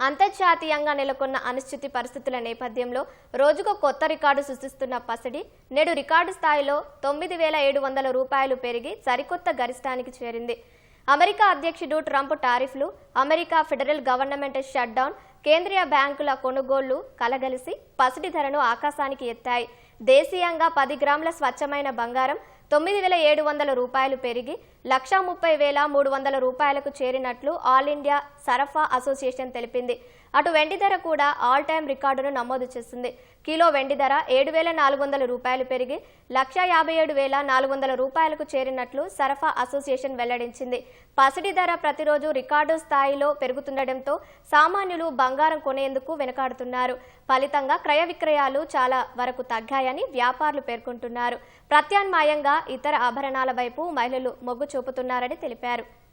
అంతర్జాతీయంగా నెలకొన్న అనిశ్చితి పరిస్థితుల నేపథ్యంలో రోజుకు కొత్త రికార్డు సృష్టిస్తున్న పసిడి నేడు రికార్డు స్థాయిలో తొమ్మిది వేల ఏడు వందల రూపాయలు పెరిగి సరికొత్త గరిష్టానికి చేరింది. అమెరికా అధ్యక్షుడు ట్రంప్ టారిఫ్లు అమెరికా ఫెడరల్ గవర్నమెంట్ షట్డౌన్ కేంద్రీయ బ్యాంకుల కొనుగోళ్ళు కలగలిసి పసిడి ధరను ఆకాశానికి ఎత్తాయి. దేశీయంగా పది గ్రాముల స్వచ్ఛమైన బంగారం తొమ్మిది వేల ఏడు వందల రూపాయలు పెరిగి లక్షా ముప్పై వేల మూడు వందల రూపాయలకు చేరినట్లు ఆల్ ఇండియా సరఫా అసోసియేషన్ తెలిపింది. అటు వెండి ధర కూడా ఆల్ టైమ్ రికార్డును నమోదు చేసింది కిలో వెండి ధర ఏడు వేల నాలుగు వందల రూపాయలు పెరిగి లక్ష యాభై ఏడు వేల నాలుగు వందల రూపాయలకు చేరినట్లు సరఫా అసోసియేషన్ వెల్లడించింది. పసిడి ధర ప్రతిరోజు రికార్డు స్థాయిలో పెరుగుతుండటంతో సామాన్యులు బంగారం కొనేందుకు వెనకాడుతున్నారు. ఫలితంగా క్రయ విక్రయాలు చాలా వరకు తగ్గాయని వ్యాపారులు పేర్కొంటున్నారు. ప్రత్యామ్నాయంగా ఇతర ఆభరణాల వైపు మహిళలు మొగ్గు చూపుతున్నారని తెలిపారు.